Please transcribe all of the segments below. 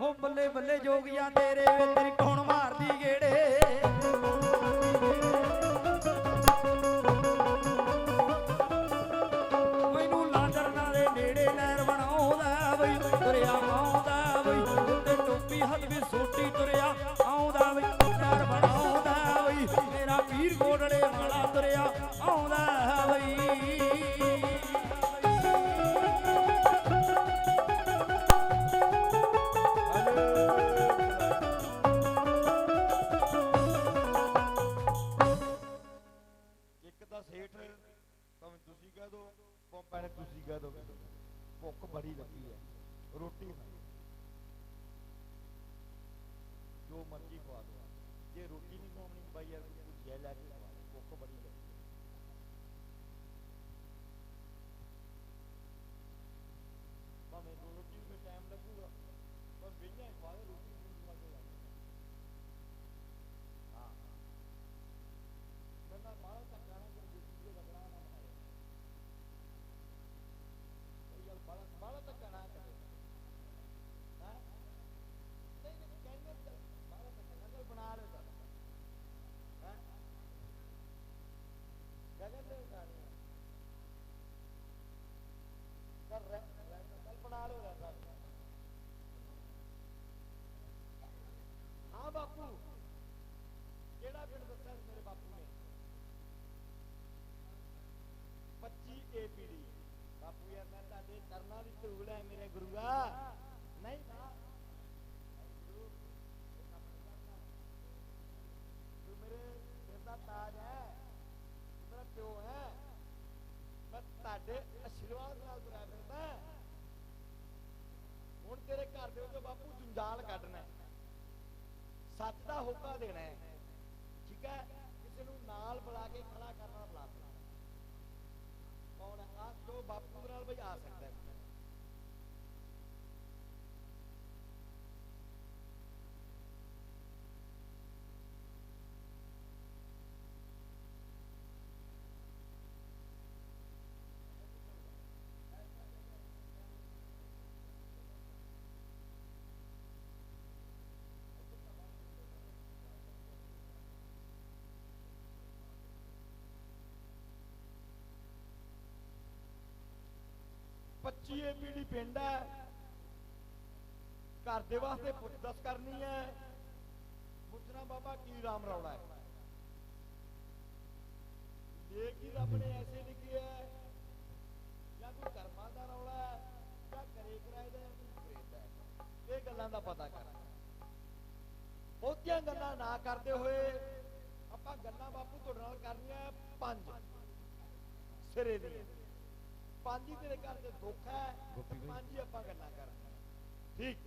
ਹੋ ਬੱਲੇ ਬੱਲੇ ਜੋਗਿਆ ਤੇਰੇ ਵੇ ਕੌਣ ਮਾਰਦੀ? ਦੋ ਪੰਪਾਂ ਨੇ ਤੁਸੀਂ ਕਹਿ ਦੋ ਭੁੱਖ ਬੜੀ ਲੱਗੀ ਹੈ। ਰੋਟੀ ਖਾਣੀ ਜੋ ਮਰਜ਼ੀ ਖਵਾ ਦੋ ਜੇ ਰੋਟੀ ਨਹੀਂ ਖਾਣੀ, ਬਾਈ ਯਾਰ ਕੋਈ ਜੈ ਲੈ ਕੇ ਖਵਾ ਭੁੱਖ ਬੜੀ ਲੱਗੀ ਹੈ ਭਾਵੇਂ ਦੋ ਰੋਟੀ ਨੂੰ ਟਾਈਮ ਲੱਗੂਗਾ ਪਰ ਵਿਹਨੇ ਖਵਾ ਦੇ ਰੋਟੀ ਨੂੰ ਖਵਾ ਕੇ ਲਾ ਹਾਂ ਬੰਦਾ ਬਾਹਰ ਧੱਕਾ ਨਾ ਕਰ ਦਿੱਤੀ ਜੇ ਰਗੜਾ ਨਾ ਬਣਾਏ ਕੋਈ ਗੱਲ ਬਾਹਰ ਬਾਹਰ ਧੱਕਾ ਨਾ ਕਰੇ ਹਾਂ ਨਹੀਂ ਨਹੀਂ ਕਹਿੰਦੇ ਤਾਂ ਬਾਹਰ ਧੱਕਾ ਨਾ ਕਰ ਬਣਾ ਲੈ ਤਾਂ ਹਾਂ ਗਗਨ ਦੇ ਉਠਾ ਰਹੇ ਕਰ ਰਹਿ ਕੱਲ ਬਣਾ ਲਓ ਰਹਿ ਹਾਂ ਬਾਪੂ ਕਿਹੜਾ ਪਿੰਡ ਦੱਸਿਆ ਸੀ ਮੇਰੇ ਬਾਪੂ ਨੇ? 25 ਏਪੀਡੀ ਬਾਪੂ ਯਾਰ ਮੈਂ ਤੁਹਾਡੇ ਚਰਨਾਂ ਦੀ ਧੂੜ ਹੈ ਮੇਰੇ ਗੁਰੂਆ। ਨਹੀਂ ਗੁਰੂ, ਇਹ ਤੂੰ ਮੇਰੇ ਸਿਰ ਦਾ ਤਾਜ ਹੈ ਮੇਰਾ ਪਿਓ ਹੈ। ਮੈਂ ਤੁਹਾਡੇ ਆਸ਼ੀਰਵਾਦ ਨਾਲ ਤੁਰਿਆ ਫਿਰਦਾ। ਹੁਣ ਤੇਰੇ ਘਰ ਦੇ ਵਿੱਚੋਂ ਬਾਪੂ ਜੰਜਾਲ ਕੱਢਣਾ ਹੈ। ਸੱਚ ਦਾ ਹੋਕਾ ਦੇਣਾ ਹੈ ਠੀਕ ਹੈ ਕਿਸੇ ਨੂੰ ਨਾਲ ਬੁਲਾ ਕੇ ਖੜਾ ਕਰਨਾ ਬੁਲਾ ਦੇਣਾ ਕੌਣ ਹੈ ਆ ਜੋ ਬਾਪੂ ਦੇ ਨਾਲ ਬਈ ਆ ਸਕਦਾ ਹੈ ਪੱਚੀ ਏਪੀਡੀ ਪਿੰਡ ਹੈ। ਘਰ ਦੇ ਵਾਸਤੇ ਪੁੱਛ ਕਰਨੀ ਹੈ। ਪੁੱਛਣਾ ਬਾਬਾ ਕੀ ਰਾਮ ਰੌਲਾ ਹੈ। ਇਹ ਰੱਬ ਨੇ ਐਸੇ ਲਿਖੀ ਹੈ, ਜਾਂ ਕੋਈ ਕਰਮਾਂ ਦਾ ਰੌਲਾ ਹੈ, ਜਾਂ ਕਰੇ ਕਰਾਏ ਦਾ ਜਾਂ ਪ੍ਰੇਤ ਹੈ। ਇਹ ਗੱਲਾਂ ਦਾ ਪਤਾ ਕਰ ਬਹੁਤੀਆਂ ਗੱਲਾਂ ਨਾ ਕਰਦੇ ਹੋਏ ਆਪਾਂ ਗੱਲਾਂ ਬਾਪੂ ਤੁਹਾਡੇ ਨਾਲ ਕਰਨੀਆਂ ਪੰਜ। ਸਿਰੇ ਦੀਆਂ। ਪੰਜ ਹੀ ਤੇਰੇ ਘਰ ਦੇ ਦੁੱਖ ਹੈ ਪੰਜ ਹੀ ਆਪਾਂ ਗੱਲਾਂ ਕਰਾਂਗੇ। ਠੀਕ।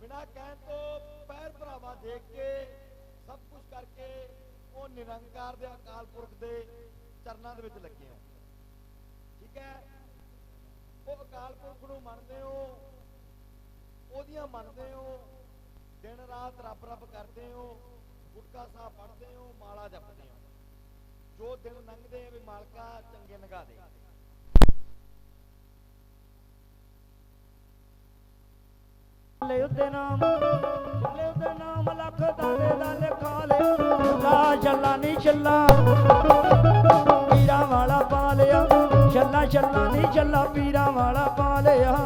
ਬਿਨਾ ਕਹਿਣ ਤੋਂ ਪੈਰ ਭਰਾਵਾ ਦੇਖ ਕੇ ਸਭ ਕੁਝ ਕਰਕੇ ਉਹ ਨਿਰੰਕਾਰ ਦੇ ਅਕਾਲ ਪੁਰਖ ਦੇ ਚਰਨਾਂ ਦੇ ਵਿੱਚ ਲੱਗੇ ਹੋ ਠੀਕ ਹੈ? ਉਹ ਅਕਾਲ ਪੁਰਖ ਨੂੰ ਮੰਨਦੇ ਹੋ ਉਹਦੀਆਂ ਮੰਨਦੇ ਹੋ ਦਿਨ ਰਾਤ ਰੱਬ ਰੱਬ ਕਰਦੇ ਹੋ ਗੁਟਕਾ ਸਾਹਿਬ ਪੜ੍ਹਦੇ ਹੋ ਮਾਲਾ ਜਪਦੇ ਹੋ। ਜੋ ਦਿਨ ਲੰਘਦੇ ਆ ਵੀ ਮਾਲਕਾ ਚੰਗੇ ਨਗਾ ਦੇ। ਲੈ ਉਹਦੇ ਨਾਮ ਚੱਲੇ ਉਹਦੇ ਨਾਮ ਲੱਖ ਦਾਦੇ ਦਾ ਲਿਖਾ ਲੈ। ਚੱਲਾ ਚੱਲਾ ਨਹੀਂ ਚੱਲਾ ਪੀਰਾ ਵਾਲਾ ਪਾ ਲਿਆ। ਛੱਲਾ ਚੱਲਾ ਨਹੀਂ ਚੱਲਾ ਪੀਰਾ ਵਾਲਾ ਪਾ ਲਿਆ।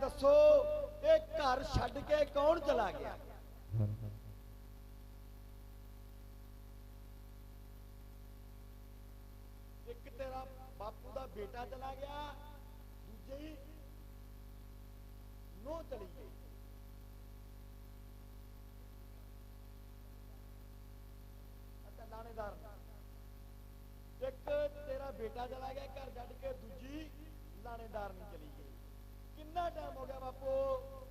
ਦੱਸੋ, ਇਹ ਘਰ ਛੱਡ ਕੇ ਕੌਣ ਚਲਾ ਗਿਆ? ਇੱਕ ਤੇਰਾ ਬਾਪੂ ਦਾ ਬੇਟਾ ਚਲਾ ਗਿਆ, ਦੂਜੇ ਹੀ ਨੋ ਚਲੀ ਗਈ। ਅੱਛਾ ਲਾਣੇਦਾਰ ਇੱਕ ਤੇਰਾ ਬੇਟਾ ਚਲਾ ਗਿਆ ਘਰ ਛੱਡ ਕੇ, ਦੂਜੀ ਲਾਣੇਦਾਰ ਨਹੀਂ ਚਲੀ ਗਈ। ਕਿੰਨਾ ਟਾਈਮ ਹੋ ਗਿਆ ਬਾਪੂ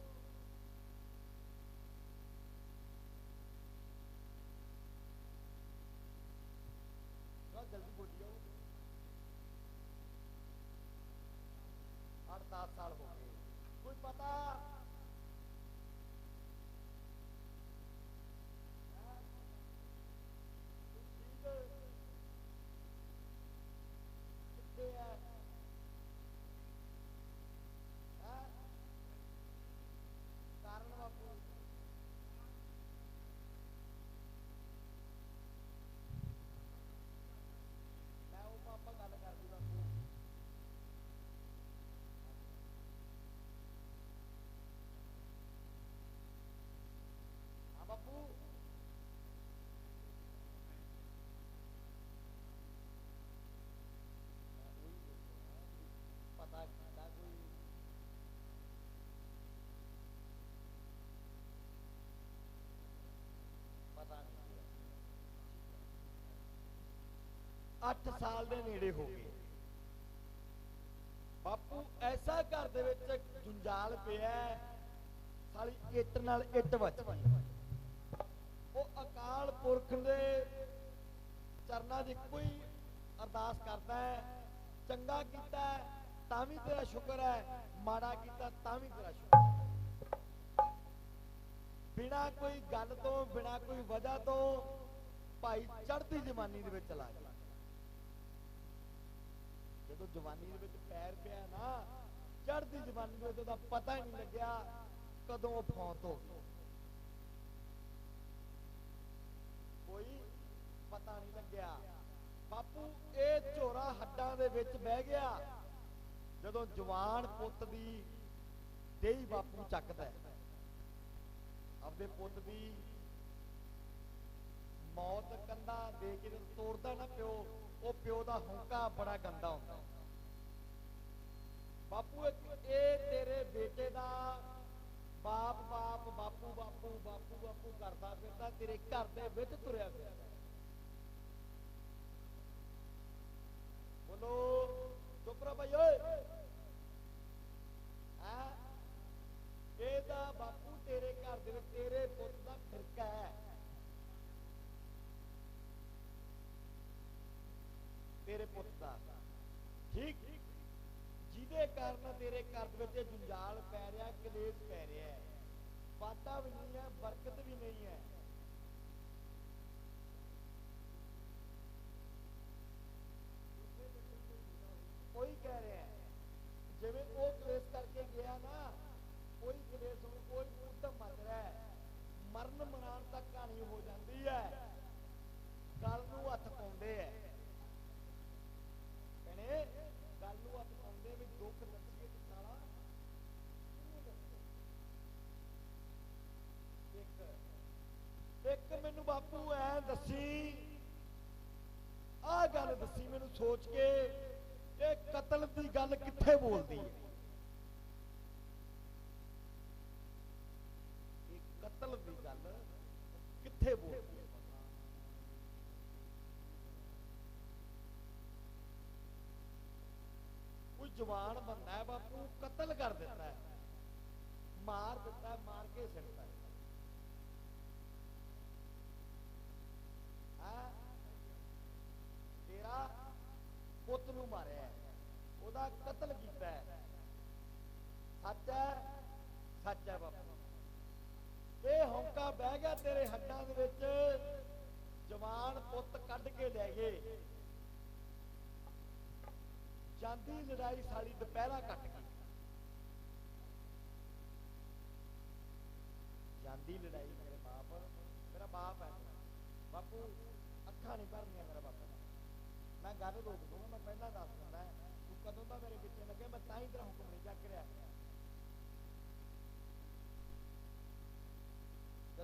8 ਸਾਲ ਦੇ ਨੇੜੇ ਹੋ ਗਏ। ਬਾਪੂ ਐਸਾ ਘਰ ਦੇ ਵਿੱਚ ਜੰਜਾਲ ਪਿਆ ਹੈ, ਸਾਲੀ ਇੱਟ ਨਾਲ ਇੱਟ ਵੱਜ ਉਹ ਅਕਾਲ ਪੁਰਖ ਦੇ ਚਰਨਾਂ ਦੀ ਕੋਈ ਅਰਦਾਸ ਕਰਦਾ ਹੈ। ਚੰਗਾ ਕੀਤਾ ਤਾਂ ਵੀ ਤੇਰਾ ਸ਼ੁਕਰ ਹੈ। ਮਾੜਾ ਕੀਤਾ ਤਾਂ ਵੀ ਤੇਰਾ ਸ਼ੁਕਰ ਹੈ। ਬਿਨਾ ਕੋਈ ਗੱਲ ਤੋਂ ਬਿਨਾ ਕੋਈ ਵਜ੍ਹਾ ਤੋਂ ਭਾਈ ਚੜ੍ਹਦੀ ਜਵਾਨੀ ਦੇ ਵਿੱਚ ਚਲਾ ਗਿਆ। ਜਦੋਂ ਜਵਾਨੀ ਦੇ ਵਿੱਚ ਪੈਰ ਪਿਆ ਨਾ, ਚੜ੍ਹਦੀ ਜਵਾਨੀ ਦੇ ਵਿੱਚ ਉਹਦਾ ਪਤਾ ਹੀ ਨਹੀਂ ਲੱਗਿਆ ਕਦੋਂ ਉਹ ਫੌਤ ਹੋ ਗਈ। ਕੋਈ ਪਤਾ ਨਹੀਂ ਲੱਗਿਆ। ਬਾਪੂ, ਇਹ ਝੋਰਾ ਹੱਡਾਂ ਦੇ ਵਿੱਚ ਬਹਿ ਗਿਆ। ਜਦੋਂ ਜਵਾਨ ਪੁੱਤ ਦੀ ਦੇਹੀ ਬਾਪੂ ਚੱਕਦਾ ਹੈ, ਆਪਦੇ ਪੁੱਤ ਦੀ ਮੌਤ ਕੰਦਾ ਦੇ ਕੇ ਜਦੋਂ ਤੋੜਦਾ ਨਾ ਪਿਓ ਉਹ ਪਿਓ ਦਾ ਹੁੰਕਾ ਬੜਾ ਗੰਦਾ ਹੁੰਦਾ। ਬਾਪੂ, ਇਹ ਤੇਰੇ ਬੇਟੇ ਦਾ ਬਾਪ ਬਾਪ, ਬਾਪੂ ਬਾਪੂ ਬਾਪੂ ਬਾਪੂ ਕਰਦਾ ਫਿਰਦਾ, ਤੇਰੇ ਘਰ ਦੇ ਵਿੱਚ ਤੁਰਿਆ ਫਿਰਦਾ। ਬੋਲੋ, ਚੁੱਪ ਰਹੋ ਭਾਈ, ਓਏ। ਠੀਕ? ਜਿਹਦੇ ਕਾਰਨ ਤੇਰੇ ਘਰ ਦੇ ਵਿੱਚ ਜੰਜਾਲ ਪੈ ਰਿਹਾ, ਕਲੇਸ਼ ਪੈ ਰਿਹਾ ਹੈ। ਵਾਤਾ ਵੀ ਨਹੀਂ ਹੈ, ਬਰਕਤ ਵੀ ਨਹੀਂ ਹੈ ਕੋਈ ਕਹਿ ਰਿਹਾ ਹੈ ਜਿਵੇਂ ਉਹ ਕਲੇਸ਼ ਕਰਕੇ ਗਿਆ ਨਾ ਕੋਈ ਕਲੇਸ਼ ਹੁਣ ਕੋਈ ਉਦਮ ਮਰ ਰਿਹਾ ਹੈ ਮਰਨ ਮਰਾਨ ਤੱਕ ਕਹਾਣੀ ਹੋ ਜਾਂਦੀ ਹੈ ਗੱਲ ਨੂੰ ਹੱਥ ਪਾਉਂਦੇ ਐ ਕਹਿੰਦੇ ਗੱਲ ਨੂੰ ਹੱਥ ਪਾਉਂਦੇ ਵੀ ਦੁੱਖ ਦੱਸੀਏ ਤੇ ਸਾਲਾ ਕਿਹਨੂੰ ਦੱਸੀਏ? ਇੱਕ ਇੱਕ ਮੈਨੂੰ ਬਾਪੂ ਐ ਦੱਸੀ। ਆਹ ਗੱਲ ਦੱਸੀ ਮੈਨੂੰ ਸੋਚ ਕੇ ਇਹ ਕਤਲ ਦੀ ਗੱਲ ਕਿੱਥੇ ਬੋਲਦੀ ਹੈ? ਇਹ ਕਤਲ ਦੀ ਗੱਲ ਕਿੱਥੇ ਬੋਲਦੀ ਹੈ? ਕੋਈ ਜਵਾਨ ਬੰਦਾ ਹੈ ਬਾਪੂ ਕਤਲ ਕਰ ਦਿੱਤਾ ਹੈ। ਮਾਰ ਦਿੱਤਾ ਹੈ, ਮਾਰ ਕੇ ਸਿੱਟਦਾ ਇਹ ਹੌਂਕਾ ਬਹਿ ਗਿਆ ਤੇਰੇ ਹੱਡਾਂ ਦੇ ਵਿੱਚ। ਜਵਾਨ ਪੁੱਤ ਕੱਢ ਕੇ ਲੈ ਗਏ। ਜਾਂਦੀ ਲੜਾਈ ਸਾਲੀ ਦੁਪਹਿਰਾ ਕੱਟ ਗਈ ਜਾਂਦੀ ਲੜਾਈ ਮੇਰੇ ਬਾਪ, ਮੇਰਾ ਬਾਪ ਹੈ। ਬਾਪੂ, ਅੱਖਾਂ ਨਹੀਂ ਭਰਨੀਆਂ ਮੇਰਾ ਬਾਪੂ ਮੈਂ ਗੱਲ ਰੋਕ ਦੂੰਗਾ ਮੈਂ ਪਹਿਲਾਂ ਦੱਸ ਦਿੰਦਾ। ਤੂੰ ਕਦੋਂ ਦਾ ਮੇਰੇ ਪਿੱਛੇ ਲੱਗੇ, ਮੈਂ ਤਾਂ ਹੀ ਤੇਰਾ ਹੁਕਮ ਨਹੀਂ ਚੱਕ ਰਿਹਾ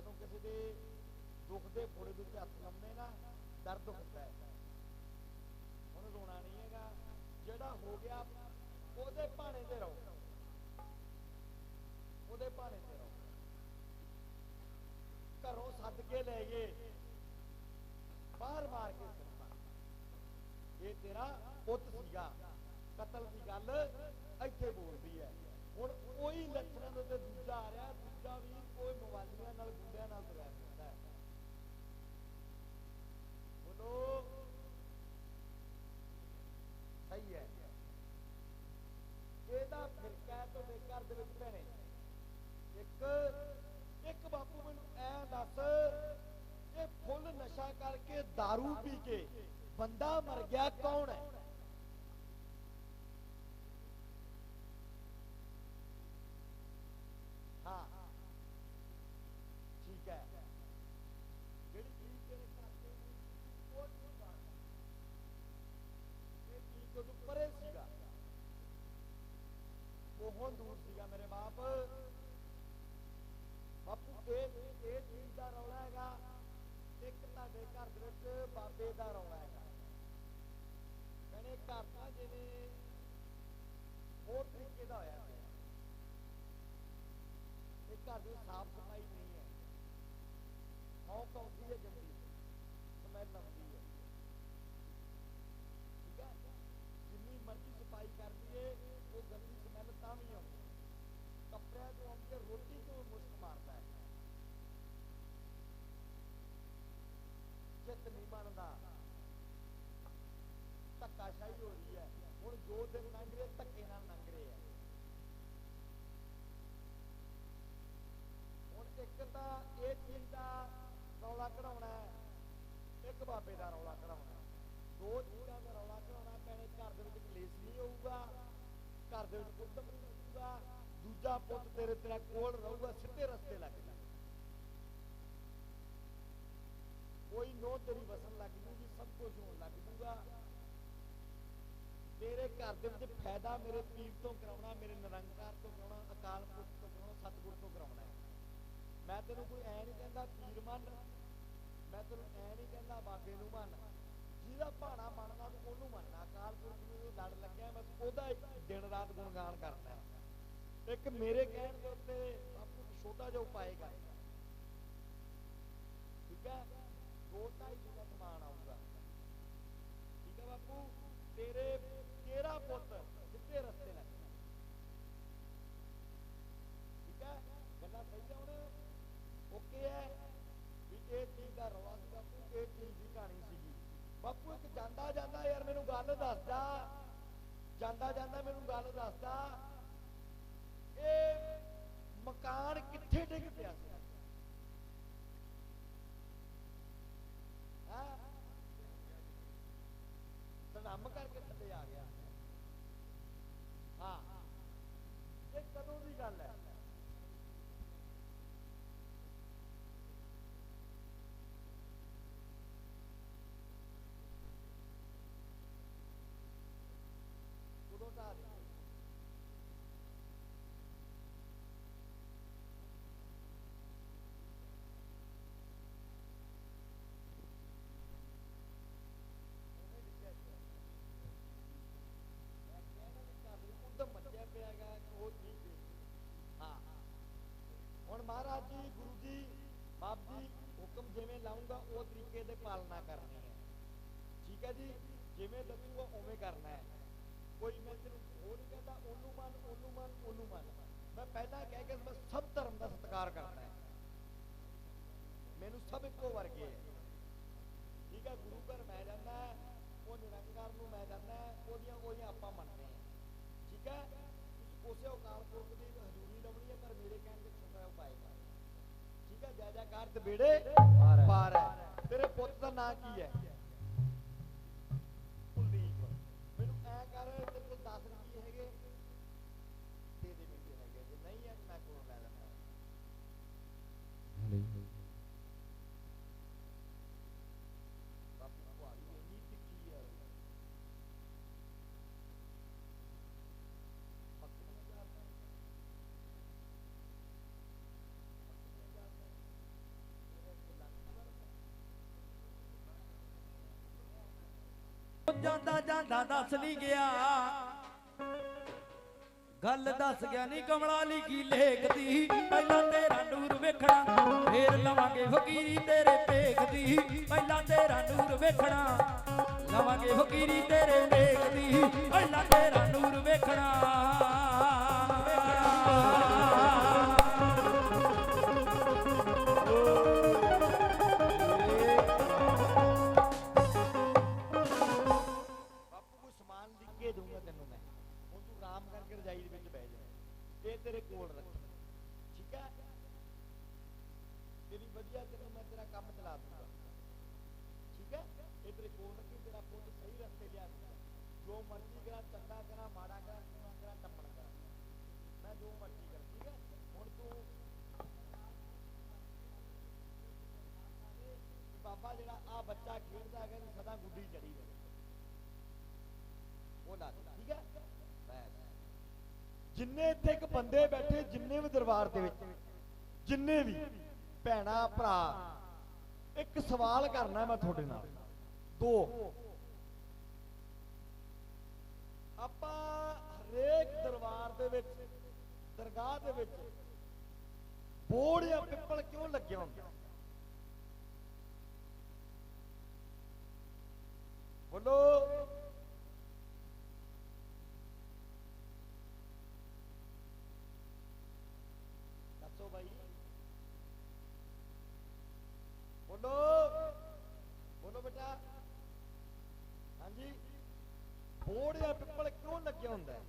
ਜਦੋਂ ਕਿਸੇ ਦੇ ਦੁੱਖ ਦੇ ਫੋੜੇ ਦੇ ਉੱਤੇ ਹੱਥ ਲਾਉਂਦੇ ਨਾ, ਦਰਦ ਹੁੰਦਾ ਹੈ। ਹੁਣ ਰੋਣਾ ਨਹੀਂ ਹੈਗਾ। ਜਿਹੜਾ ਹੋ ਗਿਆ, ਉਹਦੇ ਭਾਣੇ ਤੇ ਰਹੋ। ਉਹਦੇ ਭਾਣੇ ਤੇ ਰਹੋ। ਘਰੋਂ ਸੱਦ ਕੇ ਲੈ ਗਏ ਬਾਹਰ ਮਾਰ ਕੇ ਇਹ ਤੇਰਾ ਪੁੱਤ ਸੀਗਾ। ਕਤਲ ਦੀ ਗੱਲ ਇੱਥੇ ਬੋਲਦੀ ਹੈ। ਪੀ ਕੇ ਬੰਦਾ ਮਰ ਗਿਆ ਕੌਣ ਹੈ ਠੀਕ ਹੈ ਜਿਹੜੀ ਚੀਜ਼ ਤੇਰੇ ਘਰ ਦੇ ਵਿੱਚ ਉਹ ਨਹੀਂ ਬਾਤ ਇਹ ਚੀਜ਼ ਤੋਂ ਤੂੰ ਪਰੇ ਸੀਗਾ ਬਹੁਤ ਦੂਰ ਸੀਗਾ ਮੇਰੇ ਬਾਪ ਬਾਪੂ ਇਹ ਇਹ ਚੀਜ਼ ਦਾ ਰੌਲਾ ਹੈਗਾ ਇੱਕ ਤੁਹਾਡੇ ਘਰ ਦੇ ਵਿੱਚ ਬਾਬੇ ਦਾ ਰੌਲਾ ਹੈਗਾ ਕਹਿੰਦੇ ਘਰ ਦਾ ਜਿਵੇਂ ਹੋਰ ਤਰੀਕੇ ਦਾ ਹੋਇਆ ਪਿਆ ਇਹ ਘਰ ਦੀ ਸਾਫ਼ ਸਫ਼ਾਈ ਨਹੀਂ ਹੈ। ਹੌਕ ਆਉਂਦੀ ਹੈ ਗੰਦੀ ਸਮੈਲ ਆਉਂਦੀ ਹੈ। ਸਫ਼ਾਈ ਕਰ ਲਈਏ, ਉਹ ਗੰਦੀ ਸਮੈਲ ਤਾਂ ਵੀ ਆਉਂਦੀ। ਹੈ। ਕੱਪੜਿਆਂ ਤੋਂ ਆਉਂਦੀ ਹੈ, ਰੋਟੀ ਤੋਂ ਮੁਸ਼ਕ ਮਾਰਦਾ ਹੈ। ਚਿੱਤ ਨਹੀਂ ਬਣਦਾ ਧੱਕਾਸ਼ਾਹੀ ਹੋ ਰਹੀ ਹੈ। ਹੁਣ ਜੋ ਦਿਨ ਲੰਘ ਰਹੇ ਧੱਕੇ ਨਾਲ ਲੰਘ ਰਹੇ ਆ ਹੁਣ ਇੱਕ ਤਾਂ ਇਹ ਚੀਜ਼ ਦਾ ਰੌਲਾ ਕਢਾਉਣਾ ਇੱਕ ਬਾਬੇ ਦਾ ਰੌਲਾ ਕਢਾਉਣਾ ਦੋ ਚੀਜ਼ਾਂ ਦਾ ਰੌਲਾ ਕਢਾਉਣਾ ਪੈਣੇ ਘਰ ਦੇ ਵਿੱਚ ਕਲੇਸ਼ ਨਹੀਂ ਹੋਊਗਾ, ਘਰ ਦੇ ਵਿੱਚ ਉਦਮ ਨਹੀਂ ਹੋਊਗਾ। ਦੂਜਾ ਪੁੱਤ ਤੇਰੇ ਤੇਰਾ ਕੋਲ ਰਹੂਗਾ, ਸਿੱਧੇ ਰਸਤੇ ਲੱਗ ਜਾ। ਕੋਈ ਨੋ ਤੇਰੀ ਵਸਣ ਲੱਗ ਜੂਗੀ ਸਭ ਕੁਝ ਹੋਣ ਲੱਗ ਜੂਗਾ। ਤੇਰੇ ਘਰ ਦੇ ਵਿੱਚ ਫਾਇਦਾ ਮੇਰੇ ਪੀਰ ਤੋਂ ਕਰਾਉਣਾ, ਮੇਰੇ ਨਿਰੰਕਾਰ ਤੋਂ ਕਰਾਉਣਾ ਅਕਾਲ ਪੁਰਖ ਤੋਂ ਕਰਾਉਣਾ ਸਤਿਗੁਰ ਤੋਂ ਕਰਾਉਣਾ ਹੈ ਮੈਂ ਤੈਨੂੰ ਕੋਈ ਐ ਨਹੀਂ ਕਹਿੰਦਾ ਪੀਰ ਮੰਨ। ਮੈਂ ਤੈਨੂੰ ਐ ਨਹੀਂ ਕਹਿੰਦਾ ਬਾਬੇ ਨੂੰ ਮੰਨ। ਜਿਹਦਾ ਭਾਣਾ ਮੰਨਣਾ ਤੂੰ ਉਹਨੂੰ ਮੰਨਣਾ ਅਕਾਲ ਪੁਰਖ ਨੂੰ ਲੜ ਲੱਗਿਆ, ਬਸ ਉਹਦਾ ਹੀ ਦਿਨ ਰਾਤ ਗੁਣਗਾਨ ਕਰਨਾ ਇੱਕ ਮੇਰੇ ਕਹਿਣ ਦੇ ਉੱਤੇ ਬਾਪੂ ਛੋਟਾ ਜਿਹਾ ਉਪਾਅ ਕਰ ਠੀਕ ਹੈ? ਦੋ ਢਾਈ ਸੌ ਸਮਾਨ ਆਊਗਾ। ਠੀਕ ਹੈ ਬਾਪੂ? ਤੇਰੇ ਤੇਰਾ ਪੁੱਤ ਸਿੱਧੇ ਰਸਤੇ ਲੱਗ ਗਿਆ। ਠੀਕ ਹੈ ਗੱਲਾਂ ਸਹੀ ਆ ਹੁਣ ਹੈ? ਵੀ ਇਹ ਚੀਜ਼ ਦਾ ਰਵਾ ਸੀ ਬਾਪੂ, ਇਹ ਚੀਜ਼ ਦੀ ਕਹਾਣੀ ਸੀਗੀ। ਬਾਪੂ, ਇੱਕ ਜਾਂਦਾ ਜਾਂਦਾ ਯਾਰ ਮੈਨੂੰ ਗੱਲ ਦੱਸਦਾ। ਜਾਂਦਾ ਜਾਂਦਾ ਮੈਨੂੰ ਗੱਲ ਦੱਸਦਾ। ਇਹ ਮਕਾਨ ਕਿੱਥੇ ਡਿੱਗ ਪਿਆ ਸੀ? ਹਾਂ? ਧੜਮ ਕਰਕੇ ਥੱਲੇ ਆ ਗਿਆ ਹਾਂ ਇਹ ਕਦੋਂ ਦੀ ਗੱਲ ਹੈ ਉਦੋਂ ਦਾ ਉਹਨੇ ਲਿਖਿਆ ਸੀ ਮੈਂ ਕਹਿਣਾ ਵੀ ਘਰ ਨੂੰ ਉਦਮ ਮੱਚਿਆ ਪਿਆ ਗਾ ਕਿ ਉਹ ਠੀਕ ਹੈ ਹਾਂ ਹੁਣ ਮਹਾਰਾਜ ਜੀ ਗੁਰੂ ਜੀ ਬਾਪ ਜੀ ਹੁਕਮ ਜਿਵੇਂ ਲਾਉਂਗਾ, ਉਹ ਤਰੀਕੇ ਦੇ ਪਾਲਣਾ ਕਰਨੀ ਹੈ। ਠੀਕ ਹੈ ਜੀ? ਜਿਵੇਂ ਦੱਸੂਗਾ, ਉਵੇਂ ਕਰਨਾ ਹੈ। ਕੋਈ ਮੈਂ ਤੈਨੂੰ ਉਹ ਨਹੀਂ ਕਹਿੰਦਾ, ਉਹਨੂੰ ਮੰਨ ਉਹਨੂੰ ਮੰਨ ਉਹਨੂੰ ਮੰਨ। ਮੈਂ ਪਹਿਲਾਂ ਕਹਿ ਕੇ ਮੈਂ ਸਭ ਧਰਮ ਦਾ ਸਤਿਕਾਰ ਕਰਦਾ ਹੈ। ਮੈਨੂੰ ਸਭ ਇੱਕੋ ਵਰਗੇ ਹੈ। ਠੀਕ ਹੈ? ਗੁਰੂ ਘਰ ਮੈਂ ਜਾਂਦਾ ਉਹ ਨਿਰੰਕਾਰ ਨੂੰ ਮੈਂ ਜਾਂਦਾ ਉਹਦੀਆਂ ਉਹਦੀਆਂ ਆਪਾਂ ਮੰਨਦੇ ਹਾਂ। ਠੀਕ ਹੈ? ਉਸੇ ਅਕਾਲ ਪੁਰਖ ਦੀ ਹਜ਼ੂਰੀ ਲਾਉਣੀ ਹੈ ਪਰ ਮੇਰੇ ਕਹਿਣ ਦੇ ਛੋਟਾ ਉਪਾਅ ਕਰ ਠੀਕ ਹੈ ਤੇ ਬੇੜੇ ਪਾਰ ਹੈ। ਤੇਰੇ ਪੁੱਤ ਦਾ ਨਾਂ ਕੀ ਹੈ ਕੁਲਦੀਪ ਮੈਨੂੰ ਐ ਕਰ ਤੇਰੇ ਕੋਲ 10 ਰੁਪਏ ਹੈਗੇ ਦੇ ਦੇ ਮੈਨੂੰ ਹੈਗੇ ਜੇ ਨਹੀਂ ਹੈ ਤਾਂ ਮੈਂ ਕੋਲ ਲੈ ਲੈਂਦਾ ਬਾਪੂ ਤੁਹਾਡੀ ਇੰਨੀ ਤਿੱਖੀ ਹੈ ਪੱਕੀਆਂ ਜਾਂਦਾ ਪੱਕੀਆਂ ਜਾਂਦਾ ਤੇਰੇ ਕੋਲ ਲੱਗ ਉਹ ਜਾਂਦਾ ਜਾਂਦਾ ਦੱਸ ਨਹੀਂ ਗਿਆ। ਗੱਲ ਦੱਸ ਗਿਆ ਨਹੀਂ ਕਮਲਾ ਲਿਖੀ ਲੇਖਦੀ ਪਹਿਲਾਂ ਤੇਰਾ ਨੂਰ ਵੇਖਣਾ, ਫੇਰ ਲਵਾਂਗੇ ਫਕੀਰੀ ਤੇਰੇ ਵੇਖਦੀ ਪਹਿਲਾਂ ਤੇਰਾ ਨੂਰ ਵੇਖਣਾ, ਲਵਾਂਗੇ ਫਕੀਰੀ ਤੇਰੇ ਵੇਖਦੀ ਪਹਿਲਾਂ ਤੇਰਾ ਨੂਰ ਵੇਖਣਾ। ਜਿੰਨੇ ਇੱਥੇ ਇੱਕ ਬੰਦੇ ਬੈਠੇ, ਜਿੰਨੇ ਵੀ ਦਰਬਾਰ ਦੇ ਵਿੱਚ, ਜਿੰਨੇ ਵੀ ਭੈਣਾ, ਭਰਾ, ਇੱਕ ਸਵਾਲ ਕਰਨਾ ਮੈਂ ਤੁਹਾਡੇ ਨਾਲ। ਦੋ। ਆਪਾਂ ਹਰੇਕ ਦਰਬਾਰ ਦੇ ਵਿੱਚ, ਦਰਗਾਹ ਦੇ ਵਿੱਚ ਬੋੜ ਜਾਂ ਪਿੱਪਲ ਕਿਉਂ ਲੱਗਿਆ ਹੁੰਦਾ? ਬੋਲੋ। ਹਾਂਜੀ ਬੋੜ ਜਾਂ ਪਿੱਪਲ ਕਿਉਂ ਲੱਗਿਆ ਹੁੰਦਾ ਹੈ?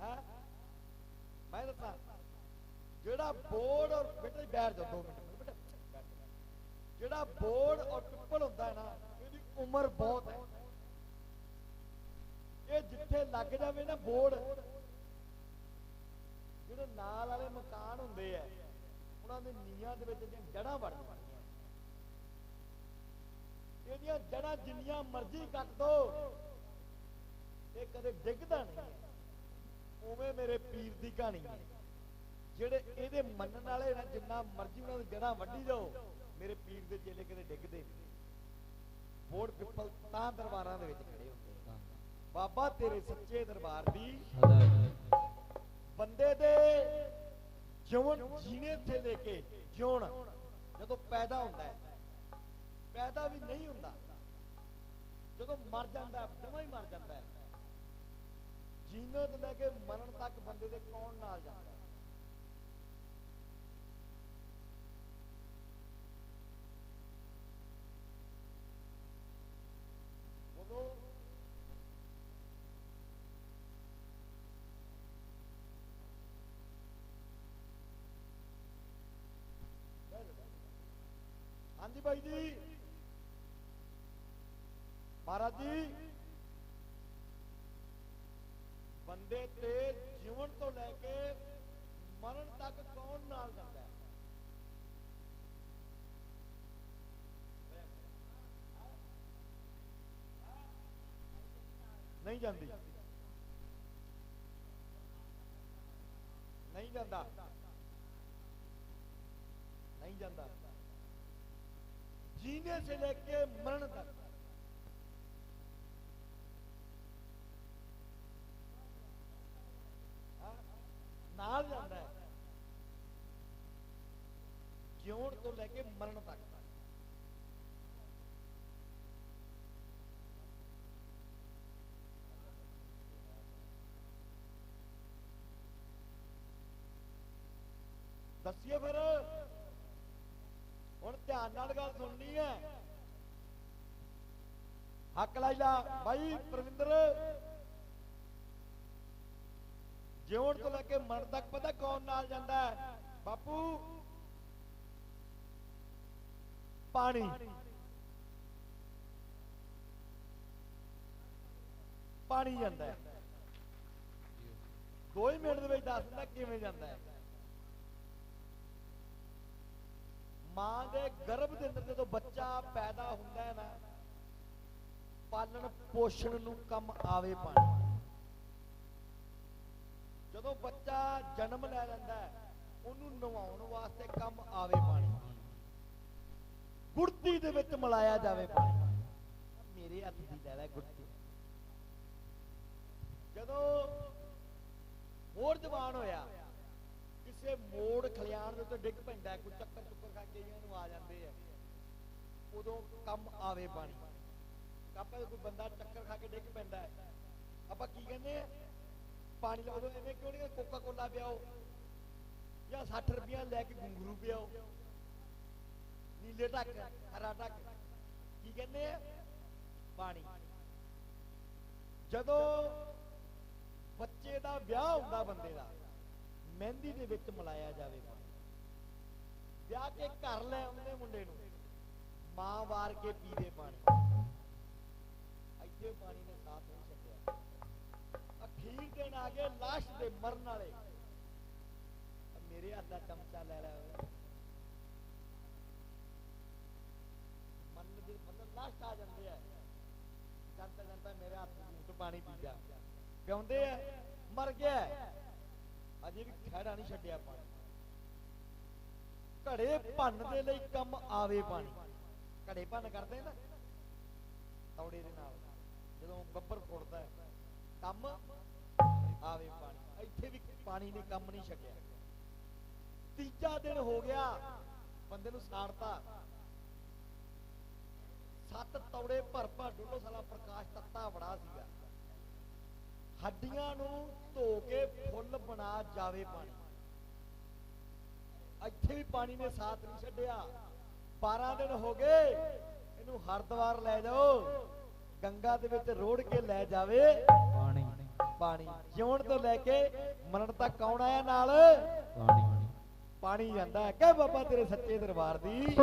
ਹੈਂ? ਮੈਂ ਦੱਸਾਂ, ਜਿਹੜਾ ਬੋੜ ਔਰ ਬੇਟਾ ਬੈਠ ਜਾਓ ਦੋ ਮਿੰਟ ਬੇਟਾ ਜਿਹੜਾ ਬੋੜ ਔਰ ਪਿੱਪਲ ਹੁੰਦਾ ਹੈ ਨਾ, ਇਹਦੀ ਉਮਰ ਬਹੁਤ ਹੈ। ਇਹ ਜਿੱਥੇ ਲੱਗ ਜਾਵੇ ਨਾ ਬੋੜ ਜਿਹੜੇ ਨਾਲ ਵਾਲੇ ਮਕਾਨ ਹੁੰਦੇ ਆ, ਉਹਨਾਂ ਦੇ ਨੀਆਂ ਦੇ ਵਿੱਚ ਜਿਹੜੀਆਂ ਜੜਾਂ ਵੜ ਇਹਦੀਆਂ ਜੜਾਂ ਜਿੰਨੀਆਂ ਮਰਜ਼ੀ ਕੱਟ ਦੋ, ਇਹ ਕਦੇ ਡਿੱਗਦਾ ਨਹੀਂ ਉਵੇਂ ਮੇਰੇ ਪੀਰ ਦੀ ਕਹਾਣੀ ਹੈ, ਜਿਹੜੇ ਇਹਦੇ ਮੰਨਣ ਵਾਲੇ ਨਾ, ਜਿੰਨਾ ਮਰਜ਼ੀ ਉਹਨਾਂ ਦੀ ਜੜਾਂ ਵੱਢੀ ਜਾਓ, ਮੇਰੇ ਪੀਰ ਦੇ ਚੇਲੇ ਕਦੇ ਡਿੱਗਦੇ ਨਹੀਂ। ਬੋੜ ਪਿੱਪਲ ਤਾਂ ਦਰਬਾਰਾਂ ਦੇ ਵਿੱਚ ਖੜੇ ਹੁੰਦੇ ਬਾਬਾ ਤੇਰੇ ਸੱਚੇ ਦਰਬਾਰ ਦੀ ਬੰਦੇ ਦੇ ਜਿਉਣ, ਜੀਣੇ ਤੇ ਲੈ ਕੇ ਜਿਉਣ, ਜਦੋਂ ਪੈਦਾ ਹੁੰਦਾ ਹੈ, ਪੈਦਾ ਵੀ ਨਹੀਂ ਹੁੰਦਾ ਜਦੋਂ ਮਰ ਜਾਂਦਾ ਹੈ, ਹੀ ਮਰ ਜਾਂਦਾ ਹੈ। ਤੋਂ ਲੈ ਕੇ ਮਰਨ ਤੱਕ ਬੰਦੇ ਦੇ ਕੌਣ ਨਾਲ ਜਾਂਦਾ ਹੈ? ਹਾਂਜੀ ਬਾਈ ਜੀ। ਮਹਾਰਾਜ ਜੀ ਬੰਦੇ ਤੇ ਜੀਵਨ ਤੋਂ ਲੈ ਕੇ ਮਰਨ ਤੱਕ ਕੌਣ ਨਾਲ ਜਾਂਦਾ ਹੈ ਨਹੀਂ ਜਾਂਦੀ ਨਹੀਂ ਜਾਂਦਾ नहीं ਜਾਂਦਾ जीने से लेके मरण तक ਨਾਲ ਜਾਂਦਾ ਹੈ। ਜਿਉਣ ਤੋਂ ਲੈ ਕੇ ਮਰਨ ਤੱਕ। ਦੱਸਿਓ ਫਿਰ। ਹੁਣ ਧਿਆਨ ਨਾਲ ਗੱਲ ਸੁਣਨੀ ਹੈ। ਹੱਕ ਲਾਈ ਲਾ ਬਾਈ ਪ੍ਰਵਿੰਦਰ। ਜਿਉਣ ਤੋਂ ਲੈ ਕੇ ਮਰਨ ਤੱਕ ਪਤਾ ਕੌਣ ਨਾਲ ਜਾਂਦਾ ਹੈ? ਬਾਪੂ। ਪਾਣੀ। ਪਾਣੀ ਜਾਂਦਾ ਹੈ। ਦੋ ਹੀ ਮਿੰਟ ਦੇ ਵਿੱਚ ਦੱਸ ਦਿੰਦਾ ਕਿਵੇਂ ਜਾਂਦਾ ਹੈ। ਮਾਂ ਦੇ ਗਰਭ ਦੇ ਅੰਦਰ ਜਦੋਂ ਬੱਚਾ ਪੈਦਾ ਹੁੰਦਾ ਹੈ ਨਾ, ਪਾਲਣ ਪੋਸ਼ਣ ਨੂੰ ਕੰਮ ਆਵੇ ਪਾਣੀ। ਜਦੋਂ ਬੱਚਾ ਜਨਮ ਲੈ ਲੈਂਦਾ ਉਹਨੂੰ ਨਵਾਉਣ ਵਾਸਤੇ ਕੰਮ ਆਵੇ ਪਾਣੀ। ਗੁੜਤੀ ਦੇ ਵਿੱਚ ਮਿਲਾਇਆ ਜਾਵੇ ਪਾਣੀ। ਮੇਰੇ ਹੱਥ ਦੀ ਲੈ ਲੈ ਗੁੜਤੀ। ਜਦੋਂ ਹੋਰ ਜਵਾਨ ਹੋਇਆ, ਕਿਸੇ ਮੋੜ ਖਲਿਆਣ ਦੇ ਉੱਤੇ ਡਿੱਗ ਪੈਂਦਾ ਕੋਈ ਚੱਕਰ ਚੁੱਕਰ ਖਾ ਕੇ ਇਹਨਾਂ ਆ ਜਾਂਦੇ ਆ, ਉਦੋਂ ਕੰਮ ਆਵੇ ਪਾਣੀ। ਆਪਾਂ ਕੋਈ ਬੰਦਾ ਚੱਕਰ ਖਾ ਕੇ ਡਿੱਗ ਪੈਂਦਾ ਆਪਾਂ ਕੀ ਕਹਿੰਦੇ ਆ? ਪਾਣੀ ਲਾ ਦੋ ਐਵੇਂ ਕਿਉਂ ਨਹੀਂ ਕੋਕਾ ਕੋਲਾ ਪਿਆਓ? ਜਾਂ 60 ਰੁਪਈਆ ਲੈ ਕੇ ਗੁੰਗਰੂ ਪਿਆਓ? ਨੀਲੇ ਢੱਕ, ਹਰਾ ਢੱਕ। ਕੀ ਕਹਿੰਦੇ ਆ? ਪਾਣੀ। ਜਦੋਂ ਬੱਚੇ ਦਾ ਵਿਆਹ ਹੁੰਦਾ ਬੰਦੇ ਦਾ, ਮਹਿੰਦੀ ਦੇ ਵਿੱਚ ਮਿਲਾਇਆ ਜਾਵੇ ਪਾਣੀ। ਵਿਆਹ ਕੇ ਘਰ ਲੈ ਆਉਂਦੇ ਮੁੰਡੇ ਨੂੰ, ਮਾਂ ਵਾਰ ਕੇ ਪੀਵੇ ਪਾਣੀ। ਇੱਥੇ ਪਾਣੀ ਨੇ ਦਿਨ ਆ ਗਏ, ਲਾਸ਼ ਦੇ ਮਰਨ ਵਾਲੇ। ਮੇਰੇ ਹੱਥ ਦਾ ਚਮਚਾ ਲੈ ਲੈ ਓਏ। ਦੇ ਮਤਲਬ ਲਾਸ਼ ਆ ਜਾਂਦੇ ਆ। ਜਨਤਾ ਜਨਤਾ ਮੇਰੇ ਹੱਥ ਤੋਂ ਪਾਣੀ ਪੀ ਜਾ ਪਿਉਂਦੇ ਆ, ਮਰ ਗਿਆ। ਅਜੇ ਵੀ ਖੜਾ ਨਹੀਂ ਛੱਡਿਆ ਪਾਣੀ। ਘੜੇ ਭੰਨ ਦੇ ਲਈ ਕੰਮ ਆਵੇ ਪਾਣੀ। ਘੜੇ ਭੰਨ ਕਰਦੇ ਨਾ, ਤੌੜੇ ਦੇ ਨਾਲ। ਜਦੋਂ ਬੱਬਰ ਫੁੱਟਦਾ ਕੰਮ ਆਵੇ ਪਾਣੀ। ਇੱਥੇ ਵੀ ਪਾਣੀ ਨੇ ਕੰਮ ਨਹੀਂ ਛੱਡਿਆ। ਤੀਜਾ ਦਿਨ ਹੋ ਗਿਆ, ਬੰਦੇ ਨੂੰ ਸਾੜਤਾ। ਸੱਤ ਤੌੜੇ ਭਰ ਭਰ ਡੁੱਲੋ ਸਾਲਾ ਪ੍ਰਕਾਸ਼ ਤੱਤਾ ਬੜਾ ਸੀਗਾ। ਹੱਡੀਆਂ ਨੂੰ ਧੋ ਕੇ ਫੁੱਲ ਬਣਾ ਜਾਵੇ ਪਾਣੀ। ਇੱਥੇ ਵੀ ਪਾਣੀ ਨੇ ਸਾਥ ਨਹੀਂ ਛੱਡਿਆ। 12 ਦਿਨ ਹੋ ਗਏ, ਇਹਨੂੰ ਹਰਦੁਆਰ ਲੈ ਜਾਓ। ਗੰਗਾ ਦੇ ਵਿੱਚ ਰੋੜ ਕੇ ਲੈ ਜਾਵੇ। ਪਾਣੀ। ਪਾਣੀ। ਜਿਉਣ ਤੋਂ ਲੈ ਕੇ ਮਰਨ ਤੱਕ ਕੌਣ ਆਇਆ ਨਾਲ? ਪਾਣੀ। ਪਾਣੀ ਜਾਂਦਾ ਹੈ। ਕਹਿ ਬਾਬਾ ਤੇਰੇ ਸੱਚੇ ਦਰਬਾਰ ਦੀ।